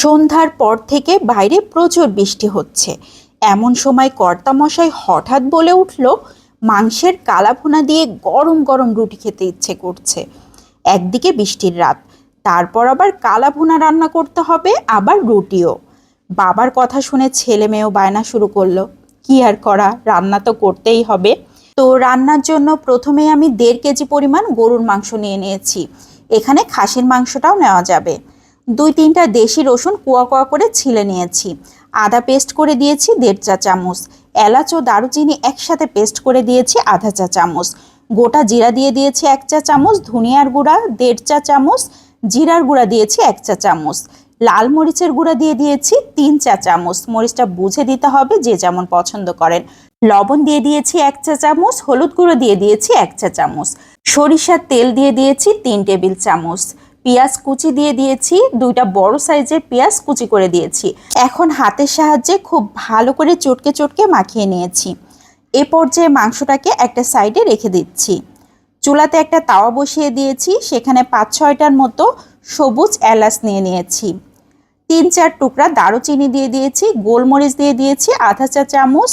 সন্ধ্যার পর থেকে বাইরে প্রচুর বৃষ্টি হচ্ছে। এমন সময় কর্তামশাই হঠাৎ বলে উঠল, মাংসের কালাভুনা দিয়ে গরম গরম রুটি খেতে ইচ্ছে করছে। একদিকে বৃষ্টির রাত, তারপর আবার কালাভুনা রান্না করতে হবে, আবার রুটিও। বাবার কথা শুনে ছেলে মেয়েও বায়না শুরু করল, কি আর করা, রান্না তো করতেই হবে। তো রান্নার জন্য প্রথমে আমি দেড় কেজি পরিমাণ গরুর মাংস নিয়ে নিয়েছি। এখানে খাসির মাংসটাও নেওয়া যাবে। দুই তিনটা দেশি রসুন কুয়া কুয়া করে ছিলে নিয়েছি। আদা পেস্ট করে দিয়েছি দেড় চা চামচ। এলাচ ও দারুচিনি একসাথে পেস্ট করে দিয়েছি আধা চা চামচ। গোটা জিরা দিয়ে দিয়েছি এক চা চামচ, ধনিয়ার গুঁড়া দেড় চা চামচ, জিরার গুঁড়া দিয়েছি এক চা চামচ। লাল মরিচের গুঁড়া দিয়ে দিয়েছি তিন চা চামচ। মরিচটা বুঝে দিতে হবে যে যেমন পছন্দ করেন। লবণ দিয়ে দিয়েছি এক চা চামচ, হলুদ গুঁড়ো দিয়ে দিয়েছি এক চা চামচ। সরিষার তেল দিয়ে দিয়েছি তিন টেবিল চামচ। পেঁয়াজ কুচি দিয়ে দিয়েছি, দুইটা বড় সাইজের পেঁয়াজ কুচি করে দিয়েছি। এখন হাতের সাহায্যে খুব ভালো করে চটকে চটকে মাখিয়ে নিয়েছি। এ পর্যায়ে মাংসটাকে একটা সাইডে রেখে দিচ্ছি। চুলাতে একটা তাওয়া বসিয়ে দিয়েছি, সেখানে পাঁচ ছয়টার মতো সবুজ এলাচ নিয়ে নিয়েছি। তিন চার টুকরা দারুচিনি দিয়ে দিয়েছি, গোলমরিচ দিয়ে দিয়েছি, আধা চা চামচ,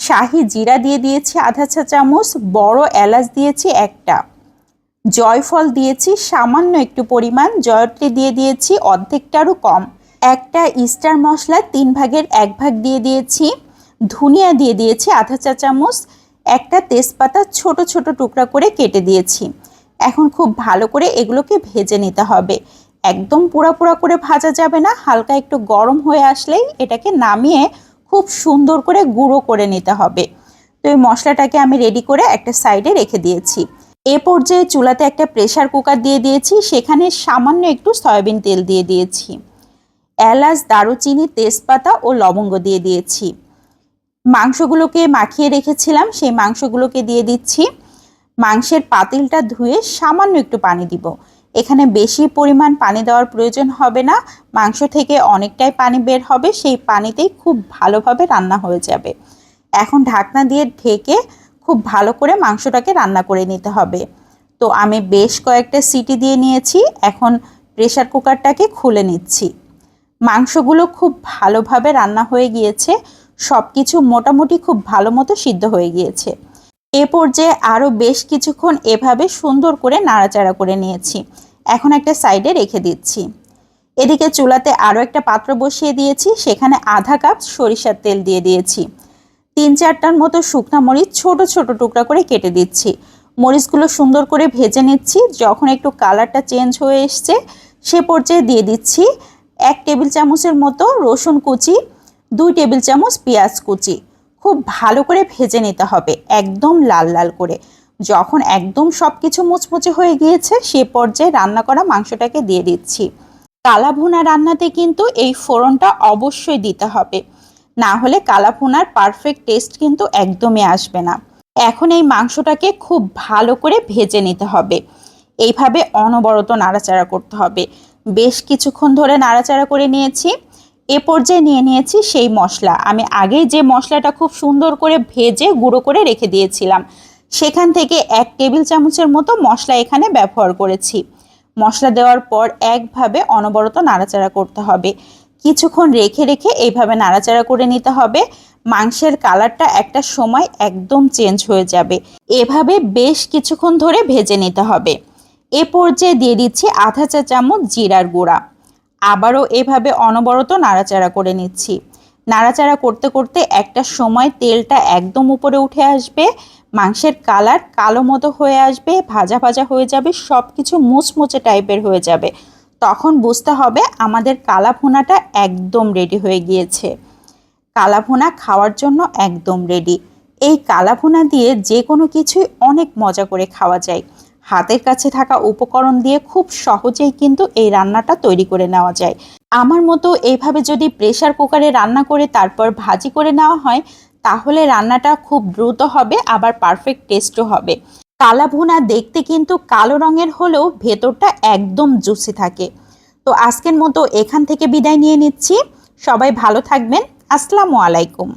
শাহি জিরা দিয়ে দিয়েছি, আধা চা চামচ, বড় এলাচ দিয়েছি একটা। জয়ফল দিয়েছি, সামান্য একটু পরিমাণ, জয়ত্রী দিয়ে দিয়েছি, অর্ধেকটারও কম। একটা ইস্টার মশলা তিন ভাগের এক ভাগ দিয়ে দিয়েছি, ধনিয়া দিয়ে দিয়েছি আধা চা চামচ, একটা তেজপাতা ছোট ছোট টুকরা করে কেটে দিয়েছি। এখন খুব ভালো করে এগুলোকে ভেজে নিতে হবে। একদম পুরা পুরা করে ভাজা যাবে না, হালকা একটু গরম হয়ে আসলেই এটাকে নামিয়ে খুব সুন্দর করে গুঁড়ো করে নিতে হবে। তো এই মশলাটাকে আমি রেডি করে একটা সাইডে রেখে দিয়েছি। এ পর্যায়ে চুলাতে একটা প্রেসার কুকার দিয়ে দিয়েছি, সেখানে সামান্য একটু সয়াবিন তেল দিয়ে দিয়েছি। এলাচ, দারুচিনি, তেজপাতা ও লবঙ্গ দিয়ে দিয়েছি। মাংসগুলোকে মাখিয়ে রেখেছিলাম, সেই মাংসগুলোকে দিয়ে দিচ্ছি। মাংসের পাতিলটা ধুয়ে সামান্য একটু পানি দিব। এখানে বেশি পরিমাণ পানি দেওয়ার প্রয়োজন হবে না, মাংস থেকে অনেকটাই পানি বের হবে, সেই পানিতেই খুব ভালোভাবে রান্না হয়ে যাবে। এখন ঢাকনা দিয়ে ঢেকে খুব ভালো করে মাংসটাকে রান্না করে নিতে হবে। তো আমি বেশ কয়েকটা সিটি দিয়ে নিয়েছি, এখন প্রেশার কুকারটাকে খুলে নিচ্ছি। মাংসগুলো খুব ভালোভাবে রান্না হয়ে গিয়েছে সব কিছু মোটামুটি খুব ভালো মতো সিদ্ধ হয়ে গিয়েছে। এ পর্যায়ে আরও বেশ কিছুক্ষণ এভাবে সুন্দর করে নাড়াচাড়া করে নিয়েছি। এখন একটা সাইডে রেখে দিচ্ছি। এদিকে চুলাতে আরও একটা পাত্র বসিয়ে দিয়েছি, সেখানে আধা কাপ সরিষার তেল দিয়ে দিয়েছি। তিন চারটার মতো শুকনা মরিচ ছোট ছোট টুকরা করে কেটে দিচ্ছি। মরিচগুলো সুন্দর করে ভেজে নিচ্ছি। যখন একটু কালারটা চেঞ্জ হয়ে এসছে, সে পর্যায়ে দিয়ে দিচ্ছি এক টেবিল চামচের মতো রসুন কুচি, দুই টেবিল চামচ পেঁয়াজ কুচি। খুব ভালো করে ভেজে নিতে হবে, একদম লাল লাল করে। যখন একদম সব কিছু মুচমুচে হয়ে গিয়েছে, সে পর্যায়ে রান্না করা মাংসটাকে দিয়ে দিচ্ছি। কালাভুনা রান্নাতে কিন্তু এই ফোড়নটা অবশ্যই দিতে হবে। না হলে কালাভুনার পারফেক্ট টেস্ট কিন্তু একদমই আসবে না। এখন এই মাংসটাকে খুব ভালো করে ভেজে নিতে হবে। এইভাবে অনবরত নাড়াচাড়া করতে হবে। বেশ কিছুক্ষণ ধরে নাড়াচাড়া করে নিয়েছি। এ পর্যায়ে নিয়ে নিয়েছি সেই মশলা। আমি আগেই যে মশলাটা খুব সুন্দর করে ভেজে গুঁড়ো করে রেখে দিয়েছিলাম। সেখান থেকে এক টেবিল চামচের মতো মশলা এখানে ব্যবহার করেছি। মশলা দেওয়ার পর একভাবে অনবরত নাড়াচাড়া করতে হবে। কিছুক্ষণ রেখে রেখে এইভাবে নাড়াচাড়া করে নিতে হবে। মাংসের কালারটা একটা সময় একদম চেঞ্জ হয়ে যাবে। এভাবে বেশ কিছুক্ষণ ধরে ভেজে নিতে হবে। এ পর্যায়ে দিয়ে দিচ্ছি আধা চা চামচ জিরার গুঁড়া। আবারও এভাবে অনবরত নাড়াচাড়া করে নিচ্ছি। নাড়াচাড়া করতে করতে একটা সময় তেলটা একদম উপরে উঠে আসবে। মাংসের কালার কালো মতো হয়ে আসবে, ভাজা ভাজা হয়ে যাবে সব কিছু মুচমুচে টাইপের হয়ে যাবে। তখন বুঝতে হবে আমাদের কালাভুনাটা একদম রেডি হয়ে গিয়েছে। কালাভুনা খাওয়ার জন্য একদম রেডি এই কালাভুনা দিয়ে যে কোনো কিছুই অনেক মজা করে খাওয়া যায়। হাতের কাছে থাকা উপকরণ দিয়ে খুব সহজেই কিন্তু এই রান্নাটা তৈরি করে নেওয়া যায়। আমার মতো এইভাবে যদি প্রেশার কুকারে রান্না করে তারপর ভাজি করে নেওয়া হয়, তাহলে রান্নাটা খুব দ্রুত হবে, আবার পারফেক্ট টেস্টও হবে। কালা ভুনা দেখতে কিন্তু কালো রঙের হলেও ভেতরটা একদম জুসি থাকে। তো আজকের মতো এখান থেকে বিদায় নিয়ে নিচ্ছি। সবাই ভালো থাকবেন। আসসালামু আলাইকুম।